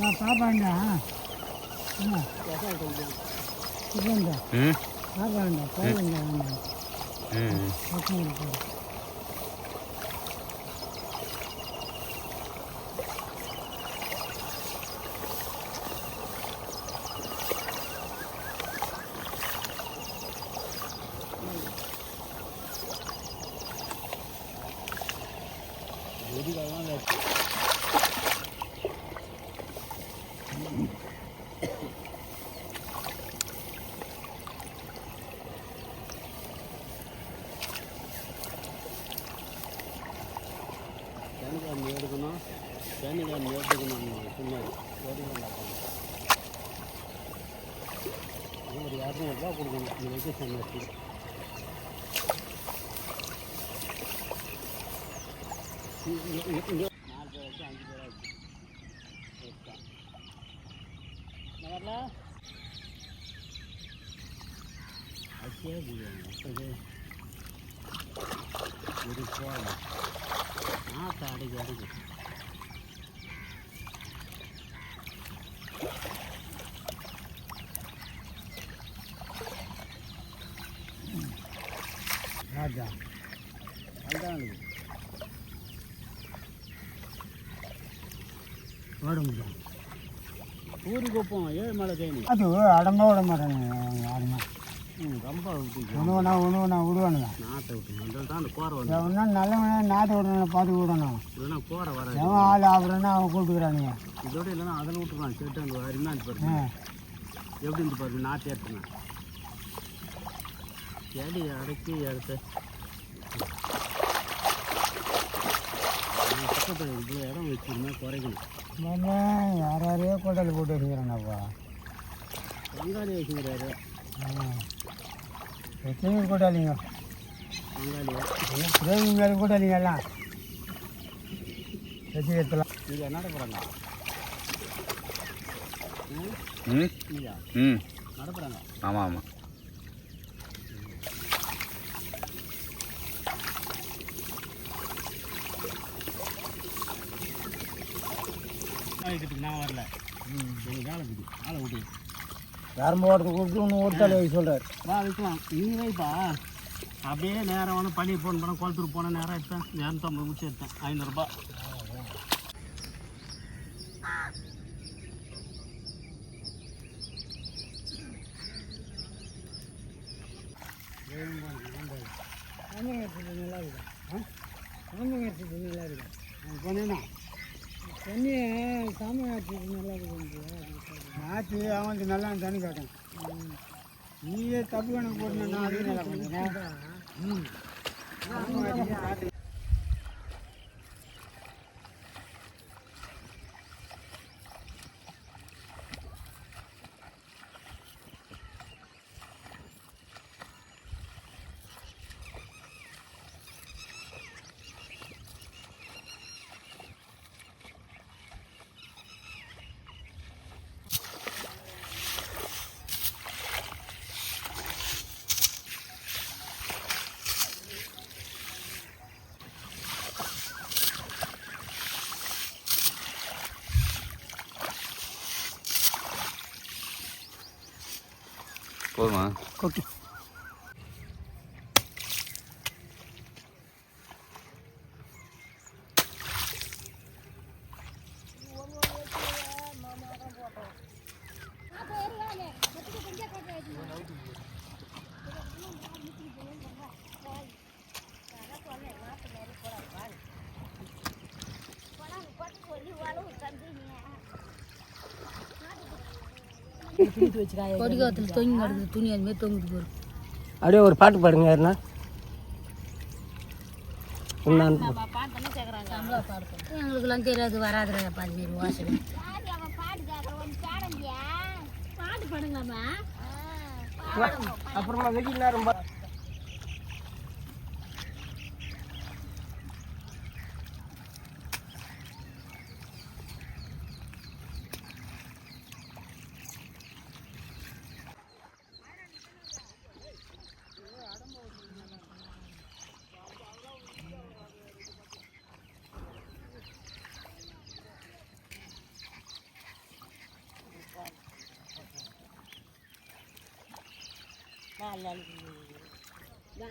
நான் பாப்பாண்டா. பாப்பாண்டா கோயிலுண்டா வேண்டாம் ம் எடுக்கணும். தேனிக்காய் எடுக்கணும் பின்னாடி எடுக்கணும் ஒரு இரநூறுபா கொடுக்கணும். இந்த வெக்கேஷன் ஒரு போகலாம் ஆற்ற அடைக்கு அடைக்கு ராஜா அதுதான் இருக்குது ஓட முடியும் ஊருக்கு வைப்போம் ஏழு மலை தேனி. அது அடம்ப விட மாட்டானுங்க யாருமே ரொம்ப ஒன்று ஒன்றா விடுவானுங்க நாற்றை விட்டு தான் அந்த கோரை வந்து. எவனா நல்லவனா நாற்று விடணும் பார்த்து விடணும். இல்லைன்னா கோரை எவன் ஆள் ஆகுறன்னா அவன் கூப்பிட்டுக்கிறானுங்க. இதோட இல்லைன்னா அதில் விட்டுருவான் செட்டு அங்கே இருந்து பாருங்க. எப்படி இருந்து பாருங்க நாற்று ஏற்றுனேன் செடி அடக்கி எடுத்து பக்கத்தில் இவ்வளோ இடம் வச்சுருந்தா குறைக்கணும். மாமா யார் யாரையோ கொட்டால் போட்டு வச்சுக்கிறானப்பா வெங்காளி வச்சுக்கிறாரு. எத்தனை கொட்டாளிங்க. வெங்காளி கிரேவி மேலே கொட்டாளிங்க எல்லாம்? வச்சுக்கலாம் நீங்கள் என்ன போகிறாங்க ம். இல்லையா ம். நடப்புறாங்க ஆமாம் ஆமாம் நாளைக்கு நான் வரல. எனக்கு வேலை இருக்குது ஆளை விட்டு யாரும் போகிறதுக்கு கூப்பிட்டு ஒன்று ஒரு தலை வைக்க சொல்கிறார் வா வைக்கலாம். நீ வைப்பா. அப்படியே நேரம் வந்து பனி ஃபோன் பண்ண குளத்தூர் போன நேரம் எடுத்தேன். இரநூத்தம்பது முடிச்சு எடுத்தேன். ஐநூறுரூபா நல்லா இருக்குதா? நல்லா இருக்குதா? போனேன்னா தண்ணி சாமங்கத்துக்கு நல்லா இருக்குது ஆச்சு அவனுக்கு நல்லா தண்ணி காட்டும் நீயே தப்பு கணக்கு நான் அதுக்கு நல்லா பண்ணுறேன் போதுமா? ஓகே கொடிக்காலத்தில் தொங்கி கிடக்குது துணி அது மாதிரி தொங்குது போரு. அப்படியே ஒரு பாட்டு பாடுங்க யாருன்னா நான் எங்களுக்கெல்லாம் தெரியாது வராதுடா பாதி வாசனை. அப்புறமா வெயில் நேரம்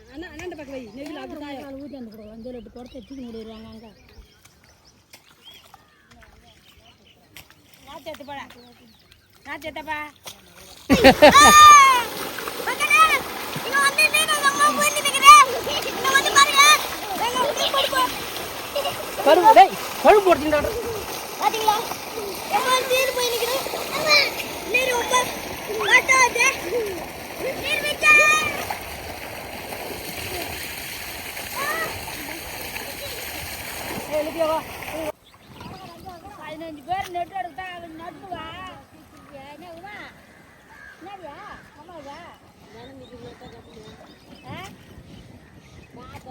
அண்ணா அண்ணாண்ட பக்கம் வை நெய்யில் அப்படி ஊற்றி அந்த கூட குடத்தை அங்கே கரும்பு டேய் கரும்பு நெட்டு எடுத்தா அவன் நட்டுவா என்னவுமா என்னடியா அம்மாவா ஆ நான்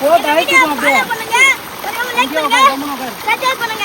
போட்டு அழைச்சிக்கோ அப்படியே பண்ணுங்க. பண்ணுங்க.